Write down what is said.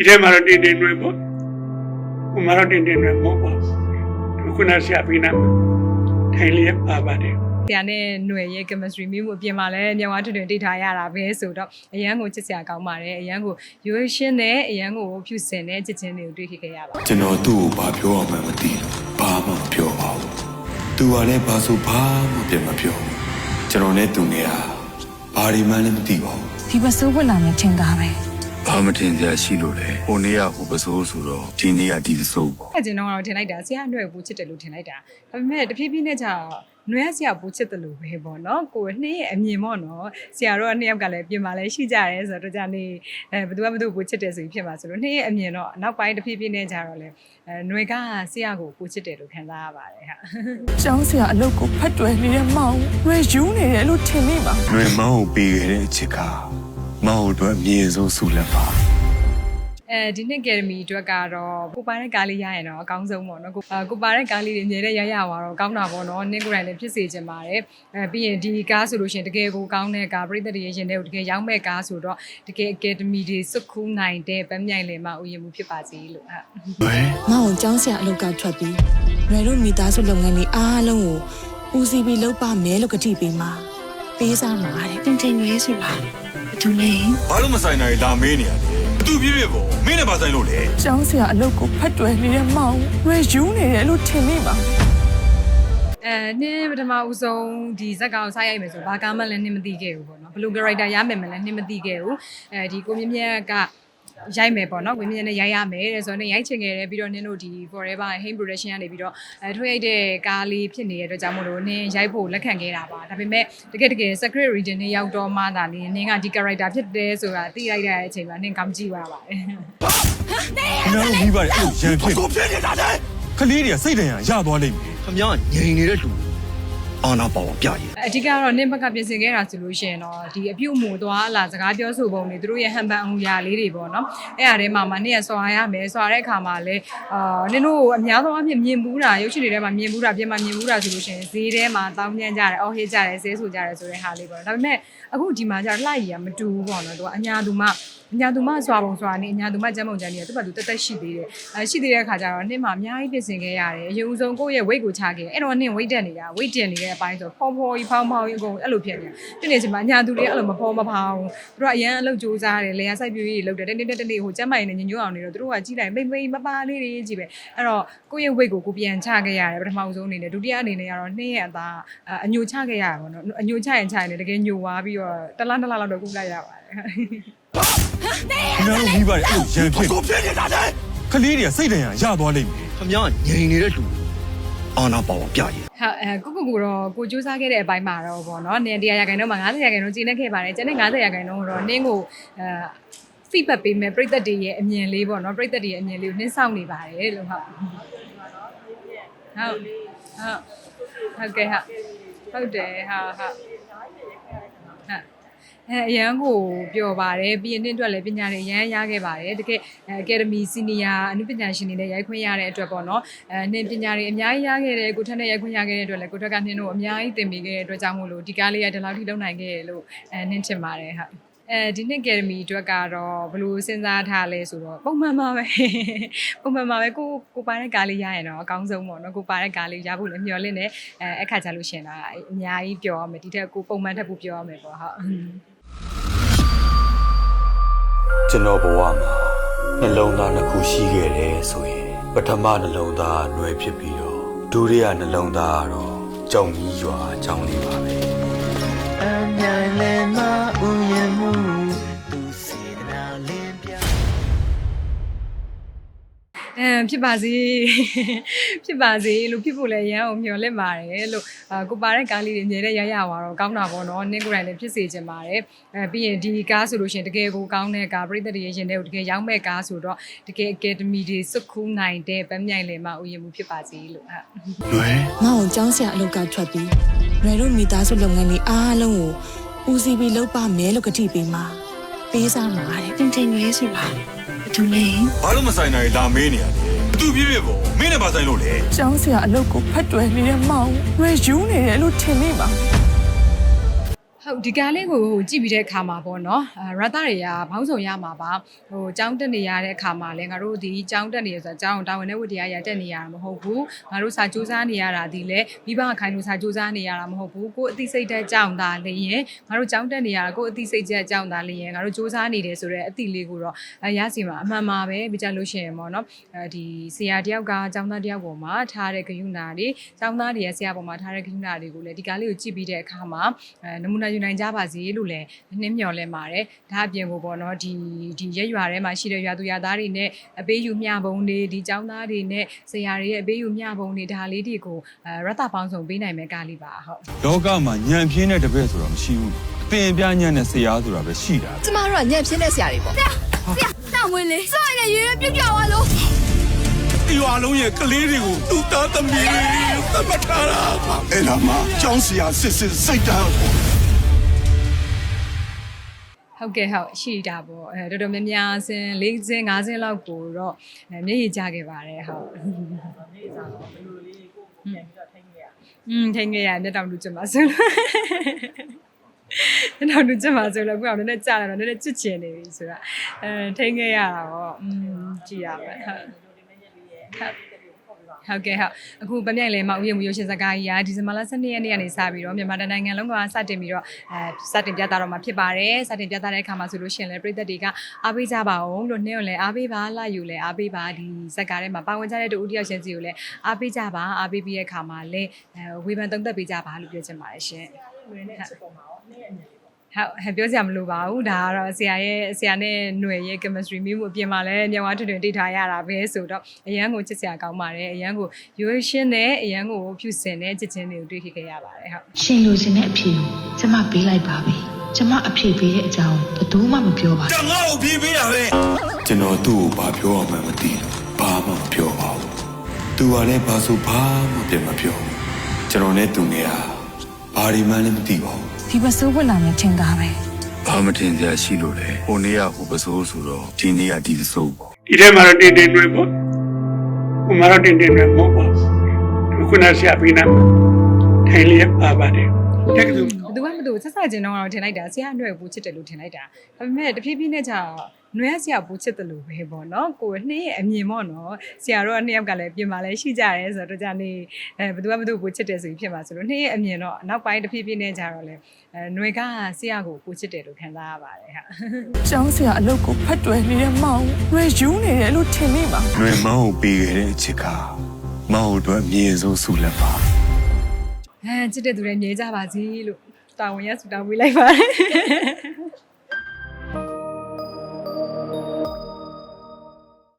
ဒီထဲမှာတော့တင်းတင်းနွယ်ပေါ့ဟိုမှာတော့တင်းတင်းနွယ်ပေါ့ပေါ့ဒီခုနဆရာပြနာထိုင်လျက်ပါပါတယ်ဆရာနဲ့ຫນွေရဲ့ chemistry မျိုးမှုအပြင်မှာလည်းညောင်ဝါထွန်းထွန်းတိတ်ထားရတာပဲဆိုတော့အရန်ကိုချစ်စရာကောင်းပါတယ်အရန်ကိုရိုးရှင်းနဲ့အရန်ကိုဖြူစင်တဲ့ချစ်ချင်းတွေကိုတွေ့ခဲ့ရပါကျွန်တော်သူ့ကိုဘာပြောရမှန်းမသိလို့ဘာမှမပြောပါဘူးသူကလည်းဘာဆိုဘာမှပြန်မပြောဘူးကျွန်တော်နဲ့သူနေတာဘာဒီမှန်းလည်းမသိပါဘူးဒီပစိုးပွင့်လာနေထင်တာပဲ ဘာမတင်ကြရှိလို့လဲဟိုနေ့ကဟိုပစိုးဆိုတော့ဒီနေ့ကဒီပစိုးပေါ့အဲ့ကျင်တော့တော့ထင်လိုက်တာဆရာအနှွယ်ဘူးချစ်တယ်လို့ထင်လိုက်တာဒါပေမဲ့တဖြည်းဖြည်းနဲ့ကြာနွဲဆရာဘူးချစ်တယ်လို့ပဲပေါ့နော်ကိုယ်နှစ်ရဲ့အမြင်ပေါ့နော်ဆရာတော့နှစ်ယောက်ကလည်းပြင်ပါလဲရှိကြတယ်ဆိုတော့ကြာနေအဲဘသူကဘသူဘူးချစ်တယ်ဆိုပြီးဖြစ်ပါဆိုလို့နှစ်ရဲ့အမြင်တော့နောက်ပိုင်းတဖြည်းဖြည်းနဲ့ကြာတော့လဲအဲနွဲကဆရာကိုဘူးချစ်တယ်လို့ခံစားရပါတယ်ဟာကျောင်းဆရာအလုပ်ကိုဖတ်တွယ်နေတဲ့မောင်နွဲယူနေတယ်လို့ထင်နေပါနွဲမောင်ကိုပေးခဲ့တဲ့အချက်က မောင်းတို့အမြင့်ဆုံးဆုလက်ပါအဲဒီနှစ် Academy အတွက်ကတော့ကိုပါတဲ့ကားလေးရရင်တော့အကောင်းဆုံးပေါ့နော်ကိုအာကိုပါတဲ့ကားလေးတွေအမြဲတမ်းရရပါတော့ကောင်းတာပေါ့နော်နင်းကိုယ်တိုင်လည်းဖြစ်စေချင်ပါတယ်အဲပြီးရင်ဒီကားဆိုလို့ရှိရင်တကယ်ကိုကောင်းတဲ့ကားပြည်သက်တွေရင်တဲ့ကိုတကယ်ရောင်းမဲ့ကားဆိုတော့တကယ် Academy တွေစုခူးနိုင်တဲ့ဗမြိုင်လင်မဥယျာဉ်မှုဖြစ်ပါစေလို့ဟာလွယ်မောင်ကျောင်းဆရာအလုပ်ကထွက်ပြီးရွယ်တို့မိသားစုလုပ်ငန်းတွေအားလုံးကိုဦးစီးပြီးလုပ်ပါမယ်လို့ကတိပေးမှာပေးစားမှာတဲ့တင်တင်ရွေးဆိုတာ ဘာတူလဲဘာလို့မဆိုင်နိုင်လာမေးနေရလဲသူပြည့်ပြည့်ပေါ့မင်းနဲ့ပါဆိုင်လို့လေကျောင်းဆရာအလုပ်ကိုဖတ်တွယ်နေတဲ့မောင်ရွယ်ယူနေတယ်လို့ထင်နေပါအဲနင်းပထမဦးဆုံးဒီဇက်ကောင်စားရိုက်မယ်ဆိုဘာကားမှလည်းနင်းမသိခဲ့ဘူးပေါ့နော်ဘယ်လို character ရမယ်မလဲနင်းမသိခဲ့ဘူးအဲဒီကိုမြင့်မြတ်က ရိုက်မယ်ပေါ့နော်ကိုမြင့်မြတ်နဲ့ရိုက်ရမယ်တဲ့ဆိုတော့နင်းရိုက်ချင်ခဲ့တယ်ပြီးတော့နင်းတို့ဒီ forever him production ကနေပြီးတော့အဲထွေးရိုက်တဲ့ကားလေးဖြစ်နေတဲ့အတွက်ကြောင့်မို့လို့နင်းရိုက်ဖို့လက်ခံခဲ့တာပါဒါပေမဲ့တကယ်တကယ် secret region နဲ့ရောက်တော့မှသာလေနင်းကဒီ character ဖြစ်တယ်ဆိုတာသိလိုက်တဲ့အချိန်မှာနင်းကောင်းကြည့်ပါပါတယ်ကျွန်တော်တို့မိဘတွေအဲ့လိုရန်ဖြစ်ကိုဖြစ်နေတာလေကလေးတွေကစိတ်တရရသွားလိမ့်မယ်ခမည်းငြိမ်နေတဲ့လူ အာနာပါဝါပြရင်အဓိကတော့နင်းဘက်ကပြင်ဆင်ခဲ့တာဆိုလို့ရှိရင်တော့ဒီအပြုတ်မှုသွားလာစကားပြောဆိုပုံတွေသူတို့ရဲ့ဟန်ပန်အူရာလေးတွေပေါ့နော်အဲ့အရာထဲမှာမှနင်းရဆွာရမယ်ဆွာတဲ့အခါမှာလည်းအာနင်းတို့အများသောအားဖြင့်မြင်ဘူးတာရုပ်ရှင်တွေထဲမှာမြင်ဘူးတာပြင်မှာမြင်ဘူးတာဆိုလို့ရှိရင်ဈေးထဲမှာတောင်းညံ့ကြတယ်အော်ဟစ်ကြတယ်ဈေးဆူကြတယ်ဆိုတဲ့ဟာလေးပေါ့နော်ဒါပေမဲ့အခုဒီမှာကျတော့လှရည်ကမတူဘူးပေါ့နော်သူကအညာသူမအ ညာသူမဆွာပုံဆွာနေအညာသူမကျမ်းပုံကျမ်းနေသူ့ဘာသူတက်တက်ရှိသေးတယ်အဲရှိသေးတဲ့အခါကျတော့နင်းမှာအများကြီးပြင်ဆင်ခဲ့ရတယ်အရင်ဦးဆုံးကိုယ့်ရဲ့ weight ကိုချခဲ့အဲ့တော့နင်း weight တက်နေတာ weight တင်နေတဲ့အပိုင်းဆိုဖောဖောကြီးဖောင်းဖောင်းကြီးအကုန်အဲ့လိုဖြစ်နေတာဖြစ်နေချိန်မှာအညာသူတွေအဲ့လိုမဖောမဖောင်းသူတို့ကအရန်အလုပ်ကြိုးစားတယ်လေယာစိုက်ပြူကြီးတွေလုပ်တယ်တနေ့တနေ့ဟိုကျမ်းမာရေးနဲ့ညညွတ်အောင်နေတော့သူတို့ကကြီးလိုက်မိမ့်မိမ့်မပါလေးတွေကြီးပဲအဲ့တော့ကိုယ့်ရဲ့ weight ကိုကိုပြန်ချခဲ့ရတယ်ပထမဦးဆုံးအနေနဲ့ဒုတိယအနေနဲ့ကတော့နှစ်ရဲ့အသားအညိုချခဲ့ရတာပေါ့နော်အညိုချရင်ချရင်လည်းတကယ်ညိုသွားပြီးတော့တစ်လားတစ်လားလောက်တော့ကုလိုက်ရပါတယ် ကျွန်တော်တို့မိဘတွေအဲ့လိုရန်ဖြစ်ကိုဖြစ်နေတာလေကလေးတွေကစိတ်တရရသွားလိမ့်မယ်ခမည်းငြိမ်နေတဲ့လူအာနာပါဝါပြရင်ဟာအဲကိုကိုကိုတော့ကိုစူးစမ်းခဲ့တဲ့အပိုင်းမှာတော့ဗောနော်နင်တရားရခိုင်တော့မှာ90ရာခိုင်တော့ကျင်းနေခဲ့ပါတယ်ကျန်တဲ့90ရာခိုင်တော့တော့နင်းကိုအဲ feedback ပေးမယ်ပြိသက်တွေရဲ့အမြင်လေးပေါ့နော်ပြိသက်တွေရဲ့အမြင်လေးကိုနှင်းဆောင်နေပါတယ်လို့ဟုတ်ဟုတ်ဟုတ်ဟုတ်ကဲ့ဟာဟုတ်တယ်ဟာဟာဟာ အဲအရန်ကိုပြောပါတယ်ပြီးရင်တင်းအတွက်လည်းပညာတွေအရန်ရခဲ့ပါတယ်တကယ်အကယ်ဒမီစီနီယာအနုပညာရှင်တွေနဲ့ရိုက်ခွင့်ရတဲ့အတွက်ပေါ့နော်အဲနင်ပညာတွေအများကြီးရခဲ့တယ်ကိုထက်နဲ့ရိုက်ခွင့်ရခဲ့တဲ့အတွက်လည်းကိုထက်ကနင်းတို့အများကြီးသင်ပေးခဲ့တဲ့အတွက်ကြောင့်မို့လို့ဒီကားလေးကဒီလောက်ထိလုံနိုင်ခဲ့ရလို့အဲနင်းထင်ပါတယ်ဟုတ်အဲဒီနှစ် Academy အတွက်ကတော့ဘယ်လိုစဉ်းစားထားလဲဆိုတော့ပုံမှန်ပါပဲပုံမှန်ပါပဲကိုကိုပါတဲ့ကားလေးရရင်တော့အကောင်းဆုံးပေါ့နော်ကိုပါတဲ့ကားလေးရဖို့လည်းမျှော်လင့်နေအဲအခါကြလို့ရှရင်တော့အများကြီးပြောရမယ်ဒီထက်ကိုပုံမှန်ထက်ပိုပြောရမယ်ပေါ့ဟုတ် ကျွန်တော်ဘဝမှာနှလုံးသားတစ်ခုရှိခဲ့တယ်ဆိုရင်ပထမနှလုံးသားຫນွယ်ဖြစ်ပြီးတော့ဒုတိယနှလုံးသားကတော့ကြောင်ကြီးရွာအကြောင်းလေးပါပဲအမြန်လည်းမ အဲဖြစ်ပါစေဖြစ်ပါစေလို့ဖြစ်ဖို့လည်းရမ်းအောင်မျှော်လင့်ပါတယ်လို့အာကိုပါတဲ့ကားလေးတွေအများနဲ့ရရပါတော့ကောင်းတာပေါ့နော်နင်းကိုယ်တိုင်လည်းဖြစ်စေချင်ပါတယ်အဲပြီးရင်ဒီကားဆိုလို့ရှိရင်တကယ်ကိုကောင်းတဲ့ကားပြည်သက်တွေရင်တဲ့ကိုတကယ်ရောင်းမဲ့ကားဆိုတော့တကယ် Academy တွေစုခူးနိုင်တဲ့ဗမြိုင်လင်မဥယျာဉ်မှုဖြစ်ပါစေလို့ဟာလွယ်မောင်ကျောင်းဆရာအလုပ်ကထွက်ပြီးရွယ်တို့မိသားစုလုပ်ငန်းတွေအားလုံးကိုဦးစီးပြီးလုပ်ပါမယ်လို့ကတိပေးမှာပေးစားမှာတဲ့တင်တင်ရွေးဆိုတာ ဘာတူလဲဘာလို့မဆိုင်နိုင်လာမေးနေရလဲသူပြည့်ပြည့်ပေါ့မင်းနဲ့ပါဆိုင်လို့လေကျောင်းဆရာအလုပ်ကိုဖတ်တွယ်နေတဲ့မောင်ရွယ်ယူနေတယ်လို့ထင်နေပါ ဟ ဟုတ်ဒီကားလေးကိုဟိုကြည့်ပြီးတဲ့အခါမှာပေါ့နော်အဲရတာတွေကဘောင်းဆောင်ရမှာပါဟိုចောင်းတက်နေရတဲ့အခါမှာလည်းငါတို့ဒီចောင်းတက်နေရဆိုတော့ចောင်းတာဝန်နဲ့ဝတ္တရားရတက်နေရတာမဟုတ်ဘူးငါတို့စာစူးစမ်းနေရတာဒီလေမိဘခိုင်းလို့စာစူးစမ်းနေရတာမဟုတ်ဘူးကိုယ်အသိစိတ်တဲ့ចောင်းသားလျင်ငါတို့ចောင်းတက်နေရတာကိုယ်အသိစိတ်တဲ့ចောင်းသားလျင်ငါတို့စူးစမ်းနေတယ်ဆိုတော့အသိလေးကိုတော့အဲရစီမှာအမှန်ပါပဲပြကြလို့ရှိရင်ပေါ့နော်အဲဒီဆရာတယောက်ကចောင်းသားတယောက်ပေါ်မှာထားတဲ့ဂယုဏတွေចောင်းသားတွေရဲ့ဆရာပေါ်မှာထားတဲ့ဂယုဏတွေကိုလည်းဒီကားလေးကိုကြည့်ပြီးတဲ့အခါမှာအဲနမူနာယူ နိုင်ကြပါစေလို့လည်းနှင်းမျှော်လဲပါတယ်ဒါအပြင်ကိုပေါ့နော်ဒီဒီရက်ရွာထဲမှာရှိတဲ့ရွာသူရွာသားတွေနဲ့အပေးယူမျှပုံတွေဒီចောင်းသားတွေနဲ့ဆရာတွေရဲ့အပေးယူမျှပုံတွေဒါလေးတွေကိုအဲရတပေါင်းစုံပေးနိုင်မဲ့ကားလေးပါဟုတ်လောကမှာညံပြင်းတဲ့တပည့်ဆိုတာမရှိဘူးအပင်ပြညံ့တဲ့ဆရာဆိုတာပဲရှိတာကျမတို့ကညံ့ပြင်းတဲ့ဆရာတွေပေါ့ဆရာဆရာတောင်းဝင်လေစောရရဲ့ရွေးပြုတ်ကြသွားလို့ဒီရွာလုံးရဲ့ကလေးတွေကိုသူ့သားသမီးသတ်မှတ်ထားတာအဲ့ဒါမှကျောင်းဆရာစစ်စစ်စိတ်တမ်း ဟုတ်ကဲ့ဟုတ်ရှိတာပေါ့အဲတော်တော်များများစင်၄စင်၅စင်လောက်ကိုတော့အဲမျက်ရည်ကျခဲ့ပါတယ်ဟုတ်อืมထိုင်ခဲ့ရမျက်တောင်လူကျမဆိုလို့မျက်တောင်လူကျမဆိုလို့အခုအောင်နည်းနည်းကြာလာတော့နည်းနည်းချစ်ချင်နေပြီဆိုတာအဲထိုင်ခဲ့ရတာပေါ့อืมကြည်ရပါဟုတ် ဟုတ်ဟုတ်ကဲ့ဟုတ်အခုဗမြိုင်လဲမဥယျာဉ်မူရရှင်စကားကြီးကဒီဇင်ဘာလ12ရက်နေ့ကနေစပြီးတော့မြန်မာတိုင်းနိုင်ငံလုံးကစတင်ပြီးတော့အဲစတင်ပြသတော့မှာဖြစ်ပါတယ်စတင်ပြသတဲ့အခါမှာဆိုလို့ရှရင်လဲပြည်သက်တွေကအားပေးကြပါအောင်လို့နှင်းကိုလည်းအားပေးပါလာယူလည်းအားပေးပါဒီဇက်ကားထဲမှာပါဝင်ကြတဲ့တူဦးတယောက်ရှင်စီကိုလည်းအားပေးကြပါအားပေးပြီးတဲ့အခါမှာလည်းအဲဝေဖန်သုံးသပ်ပေးကြပါလို့ပြောချင်ပါတယ်ရှင် ဟုတ်ဟဲ့ပြောစရာမလိုပါဘူးဒါကတော့ဆရာရဲ့ဆရာနဲ့ຫນွေရဲ့ chemistry မျိုးမှုအပြင်မှာလည်းမြန်မာထွန်းထွန်းတိထားရတာပဲဆိုတော့အရန်ကိုချစ်စရာကောင်းပါတယ်အရန်ကိုရိုးရှင်းနဲ့အရန်ကိုဖြူစင်တဲ့ချစ်ချင်းတွေကိုတွေ့ခဲ့ရပါတယ်ဟုတ်ရှင်လိုချင်တဲ့အဖြေကိုကျမပေးလိုက်ပါပြီကျမအဖြေပေးတဲ့အကြောင်းဘယ်သူမှမပြောပါဘူးတငါ့ကိုပြေးပေးတာပဲကျွန်တော်သူ့ကိုဘာပြောရမှန်းမသိလို့ဘာမှမပြောပါဘူးသူကလည်းဘာဆိုဘာမှပြန်မပြောဘူးကျွန်တော်နဲ့သူနေတာဘာဒီမှန်းလည်းမသိပါဘူး ဒီပစိုးပွင့်လာမယ်ထင်တာပဲဘာမတင်စရာရှိလို့လဲဟိုနေ့ကဟိုပစိုးဆိုတော့ဒီနေ့ကဒီပစိုးပေါ့ဒီထဲမှာတော့တင်တင်တွေပေါ့ဟိုမှာတော့တင်တင်တွေမဟုတ်ပါဘူးခုနဆရာပြီးနာထိုင်လျက်ပါပါတယ်တက်ကသူဘယ်သူမှမသူဆက်ဆက်ချင်းတော့တော့ထင်လိုက်တာဆရာအနှွဲကိုပူချစ်တယ်လို့ထင်လိုက်တာဒါပေမဲ့တဖြည်းဖြည်းနဲ့ကြာ နွဲဆရာပူချစ်တယ်လို့ပဲပေါ့နော်ကိုနှင်းရဲ့အမြင်ပေါ့နော်ဆရာတို့ကနှစ်ယောက်ကလည်းပြင်မာလဲရှိကြတယ်ဆိုတော့ကြာနေအဲဘယ်သူမှမသူပူချစ်တယ်ဆိုပြီးဖြစ်မှာဆိုလို့နှင်းရဲ့အမြင်တော့နောက်ပိုင်းတဖြည်းဖြည်းနဲ့ကြာတော့လေအဲနွေကဆရာကိုပူချစ်တယ်လို့ခံစားရပါတယ်ဟာကျောင်းဆရာအလုပ်ကိုဖတ်တွယ်နေတဲ့မောင်ရွေယူနေတယ်လို့ထင်မိပါຫນွေမောင်းကိုပေးခဲ့တဲ့အချစ်ကမောင်းတို့အမြင့်ဆုံးဆုလက်ပါအဲချစ်တဲ့သူတွေမြဲကြပါစေလို့တာဝန်ရဆူတောင်းပေးလိုက်ပါတယ်